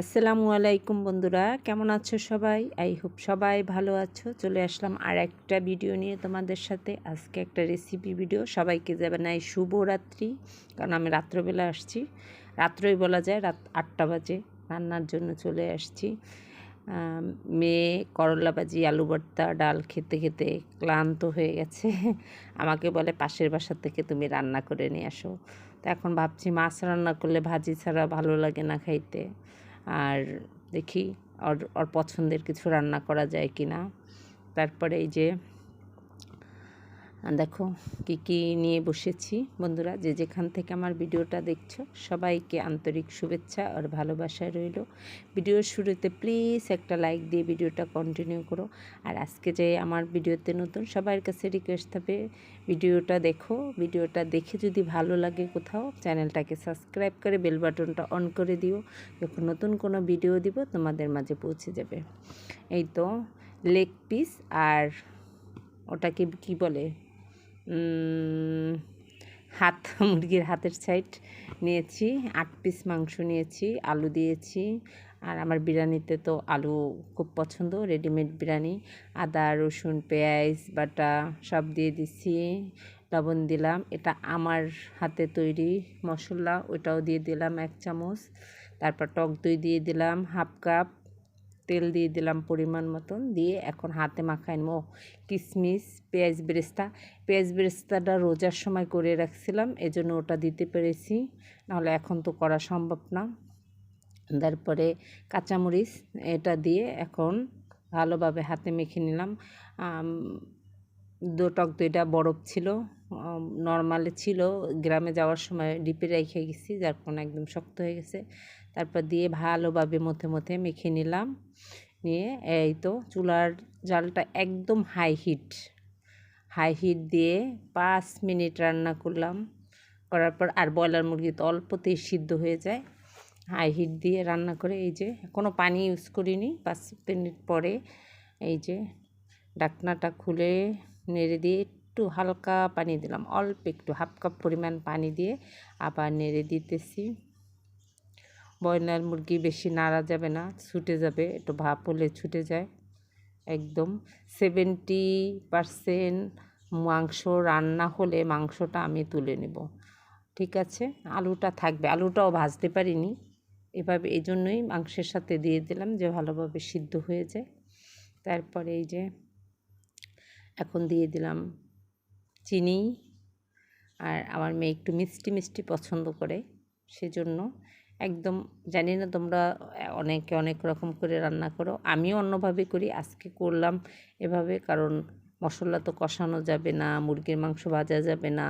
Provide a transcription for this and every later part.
আসসালামু আলাইকুম বন্ধুরা, কেমন আছো সবাই? আই হোপ সবাই ভালো আছো। চলে আসলাম আর একটা ভিডিও নিয়ে তোমাদের সাথে। আজকে একটা রেসিপি ভিডিও সবাইকে যাবে নাই শুভরাত্রি। কারণ আমি রাত্রবেলা আসছি। রাত্রই বলা যায়, রাত আটটা বাজে, রান্নার জন্য চলে আসছি। মেয়ে করলা ভাজি, আলু ভর্তা, ডাল খেতে খেতে ক্লান্ত হয়ে গেছে। আমাকে বলে, পাশের বাসা থেকে তুমি রান্না করে নিয়ে আসো। তো এখন ভাবছি, মাছ রান্না করলে ভাজি ছাড়া ভালো লাগে না খাইতে। আর দেখি ওর ওর পছন্দের কিছু রান্না করা যায় কি না তারপরে এই যে দেখো কি কি নিয়ে বসেছি। বন্ধুরা, যে যেখান থেকে আমার ভিডিওটা দেখছ, সবাইকে আন্তরিক শুভেচ্ছা আর ভালোবাসা রইল। ভিডিওর শুরুতে প্লিজ একটা লাইক দিয়ে ভিডিওটা কন্টিনিউ করো। আর আজকে যে আমার ভিডিওতে নতুন, সবার কাছে রিকোয়েস্ট হবে ভিডিওটা দেখো। ভিডিওটা দেখে যদি ভালো লাগে কোথাও, চ্যানেলটাকে সাবস্ক্রাইব করে বেল বাটনটা অন করে দিও। যখন নতুন কোনো ভিডিও দিব, তোমাদের মাঝে পৌঁছে যাবে। এই তো লেগ পিস আর ওটাকে কি বলে? হাত, মুরগির হাতের সাইড নিয়েছি, আট পিস মাংস নিয়েছি, আলু দিয়েছি। আর আমার বিরিয়ানিতে তো আলু খুব পছন্দ রেডিমেড বিরিয়ানি। আদা, রসুন, পেঁয়াজ, বাটা সব দিয়ে দিছি, লবণ দিলাম। এটা আমার হাতে তৈরি মশলা ওটাও দিয়ে দিলাম এক চামচ। তারপর টক দই দিয়ে দিলাম, হাফ কাপ তেল দিয়ে দিলাম পরিমাণ মতন। দিয়ে এখন হাতে মাখাই নেব কিশমিশ পেঁয়াজ বেরেস্তা। পেঁয়াজ বেরেস্তাটা রোজার সময় করে রাখছিলাম, এজন্য ওটা দিতে পেরেছি। নাহলে এখন তো করা সম্ভব না। তারপরে কাঁচামরিচ, এটা দিয়ে এখন ভালোভাবে হাতে মেখে নিলাম। দো টক দইটা বরফ ছিল নর্মালে ছিল। গ্রামে যাওয়ার সময় ডিপে রেখে গেছি, যার কারণে একদম শক্ত হয়ে গেছে। তারপর দিয়ে ভালোভাবে মধ্যে মধ্যে মেখে নিলাম। নিয়ে এই তো চুলার জালটা একদম হাই হিট হাই হিট দিয়ে পাঁচ মিনিট রান্না করলাম। করার পর আর ব্রয়লার মুরগি তো অল্পতেই সিদ্ধ হয়ে যায়। হাই হিট দিয়ে রান্না করে এই যে কোনো পানি ইউজ করিনি। পাঁচ মিনিট পরে এই যে ডাকনাটা খুলে নেড়ে দিয়ে একটু হালকা পানি দিলাম। অল্প একটু হাফ কাপ পরিমাণ পানি দিয়ে আবার নেড়ে দিতেছি। ব্রয়লার মুরগি বেশি নাড়া যাবে না, ছুটে যাবে, একটু ভাপ হলে ছুটে যায়। একদম সেভেন্টি পারসেন্ট মাংস রান্না হলে মাংসটা আমি তুলে নেব। ঠিক আছে? আলুটা থাকবে। আলুটাও ভাজতে পারিনি। এভাবে, এই জন্যই মাংসের সাথে দিয়ে দিলাম যে ভালোভাবে সিদ্ধ হয়ে যায়। তারপরে এই যে এখন দিয়ে দিলাম চিনি। আর আমার মেয়ে একটু মিষ্টি মিষ্টি পছন্দ করে, সেজন্য একদম জানি না তোমরা অনেকে অনেক রকম করে রান্না করো। আমিও অন্যভাবে করি, আজকে করলাম এভাবে, কারণ মশলা তো কষানো যাবে না, মুরগির মাংস ভাজা যাবে না,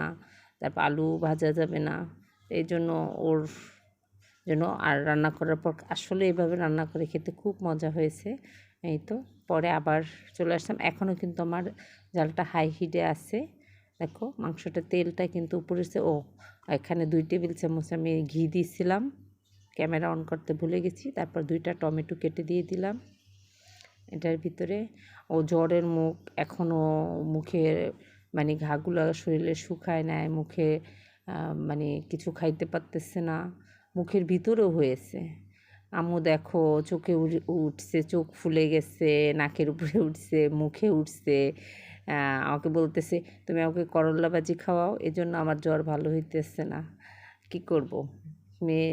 তারপর আলু ভাজা যাবে না। এই জন্য ওর জন্য আর রান্না করার পর আসলে এভাবে রান্না করে খেতে খুব মজা হয়েছে। এই তো, পরে আবার চলে আসলাম। এখনও কিন্তু আমার জালটা হাই হিটে আছে। দেখো, মাংসটা তেলটা কিন্তু উপরে ও, এখানে দুই টেবিল চামচ আমি ঘি দিয়েছিলাম। ক্যামেরা অন করতে ভুলে গেছি। তারপর দুইটা টমেটো কেটে দিয়ে দিলাম। এটার ভিতরে ও জ্বরের মুখ এখনও মুখের মানে ঘাগুলো শরীরে শুকায় নেয় মুখে মানে কিছু খাইতে পারতেছে না, মুখের ভিতরেও হয়েছে। আমু দেখো, চোখে উঠছে, চোখ ফুলে গেছে, নাকের উপরে উঠছে, মুখে উঠছে আমাকে বলতেছে, তুমি আমাকে করল্লা ভাজি খাওয়াও, এজন্য আমার জ্বর ভালো হইতেছে না। কি করব? মেয়ে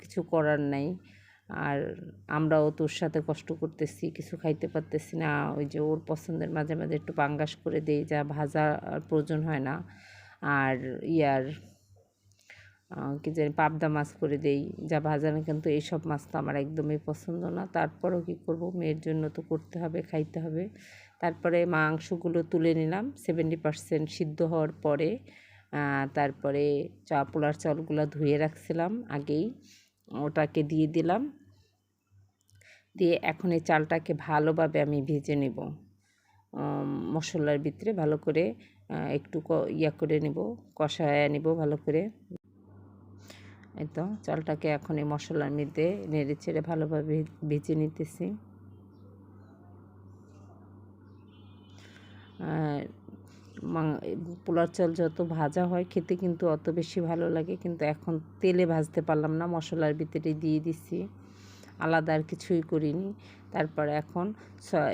কিছু করার নাই। আর আমরাও তোর সাথে কষ্ট করতেছি, কিছু খাইতে পারতেছি না। ওই যে ওর পছন্দের মাঝে মাঝে একটু পাঙ্গাস করে দেই, যা ভাজা প্রয়োজন হয় না। আর ইয়ার কি জানি, পাবদা মাছ করে দেই। যা ভাজা না, কিন্তু এইসব মাছ তো আমার একদমই পছন্দ না। তারপরেও কি করব? মেয়ের জন্য তো করতে হবে, খাইতে হবে। তারপরে মাংসগুলো তুলে নিলাম। সেভেন্টি পার্সেন্ট সিদ্ধ হওয়ার পরে তারপরে চা পোলার চালগুলো ধুয়ে রাখছিলাম আগেই। ওটাকে দিয়ে দিলাম। দিয়ে এখন এই চালটাকে ভালোভাবে আমি ভেজে নেব। মশলার ভিতরে ভালো করে একটু ইয়া করে নেব, কষায় নেব ভালো করে। এই তো চালটাকে এখন এই মশলার মধ্যে নেড়ে ছেড়ে ভালোভাবে ভেজে নিতেছি। আর পোলার চাল যত ভাজা হয় খেতে কিন্তু অত বেশি ভালো লাগে। কিন্তু এখন তেলে ভাজতে পারলাম না, মশলার ভিতরে দিয়ে দিছি। আলাদা আর কিছুই করিনি। তারপর এখন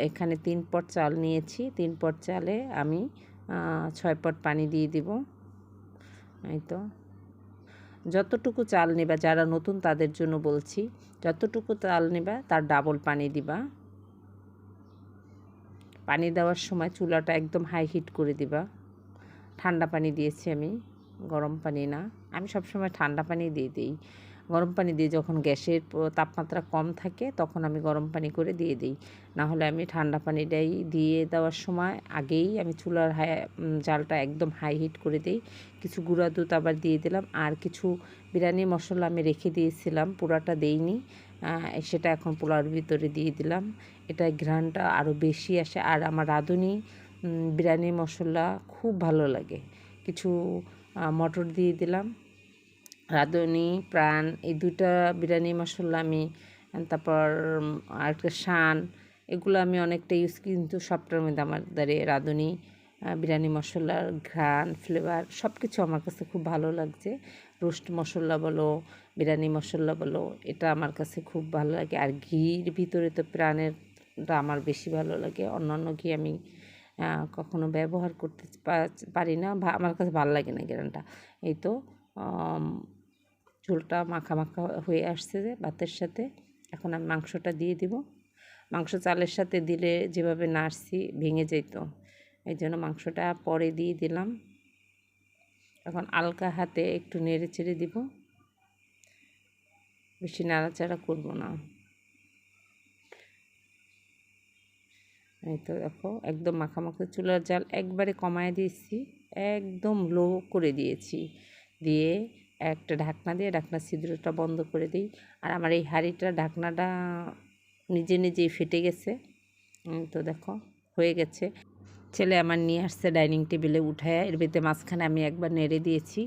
এখানে তিন পট চাল নিয়েছি। তিন পট চালে আমি ছয় পট পানি দিয়ে দিব। এই তো। যতটুকু চাল নেবা, যারা নতুন তাদের জন্য বলছি, যতটুকু চাল নেবা, তার ডাবল পানি দিবা। পানি দেওয়ার সময় চুলাটা একদম হাই হিট করে দিবা। ঠান্ডা পানি দিয়েছি আমি, গরম পানি না। আমি সবসময় ঠান্ডা পানি দিয়ে দিই। গরম পানি দিয়ে যখন গ্যাসের তাপমাত্রা কম থাকে তখন আমি গরম পানি করে দিয়ে দিই। না হলে আমি ঠান্ডা পানিটাই দিয়ে দেওয়ার সময় আগেই আমি চুলার হাই জালটা একদম হাই হিট করে দিই। কিছু গুঁড়া দুধ আবার দিয়ে দিলাম। আর কিছু বিরিয়ানি মশলা আমি রেখে দিয়েছিলাম। পুরাটা দেইনি। সেটা এখন পোলাওর ভিতরে দিয়ে দিলাম। এটা ঘ্রাণটা আরও বেশি আসে। আর আমার রাঁধুনি বিরিয়ানি, মশলা খুব ভালো লাগে। কিছু মটর দিয়ে দিলাম। রাঁধুনি, প্রাণ, এই দুটা বিরিয়ানি, মশলা আমি তারপর আরেকটা শান, এগুলো আমি অনেকটা ইউজ কিন্তু সবটার মধ্যে আমার দ্বারে রাঁধুনি বিরিয়ানি, মশলার ঘ্রাণ ফ্লেভার সব কিছু আমার কাছে খুব ভালো লাগছে। রোস্ট মশলা বলো, বিরিয়ানি মশলা বলো, এটা আমার কাছে খুব ভালো লাগে। আর ঘির ভিতরে তো প্রাণেরটা আমার বেশি ভালো লাগে। অন্যান্য ঘি আমি কখনো ব্যবহার করতে পারি না। আমার কাছে ভালো লাগে না গ্রানটা এই তো ঝোলটা মাখা মাখা হয়ে আসছে যে ভাতের সাথে। এখন আমি মাংসটা দিয়ে দিব। মাংস চালের সাথে দিলে যেভাবে নাড়ছি, ভেঙে যেত। এই জন্য মাংসটা পরে দিয়ে দিলাম। এখন আলকা হাতে একটু নেড়ে ছেড়ে দিব। বেশি নাড়াচাড়া করব না। এই তো দেখো, একদম মাখামাখি চুলার জাল একবারে কমায় দিয়েছি। একদম লো করে দিয়েছি। দিয়ে একটা ঢাকনা দিয়ে ঢাকনা ছিদ্রটা বন্ধ করে দিই। আর আমার এই হাঁড়িটা ঢাকনাটা নিজে নিজেই ফেটে গেছে। তো দেখো, হয়ে গেছে। ছেলে আমার নিয়ে আসছে ডাইনিং টেবিলে উঠায় এর ভিতরে মাঝখানে আমি একবার নেড়ে দিয়েছি।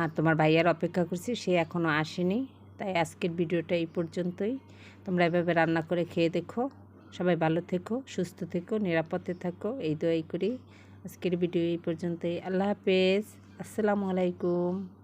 আর তোমার ভাইয়ার অপেক্ষা করছি, সে এখনও আসেনি। তাই আজকের ভিডিওটা এই পর্যন্তই। তোমরা এভাবে রান্না করে খেয়ে দেখো। সবাই ভালো থেকো, সুস্থ থেকো, নিরাপদে থাকো। এই দোয়াই করি। আজকের ভিডিও এই পর্যন্তই। আল্লাহ হাফেজ। আসসালামু আলাইকুম।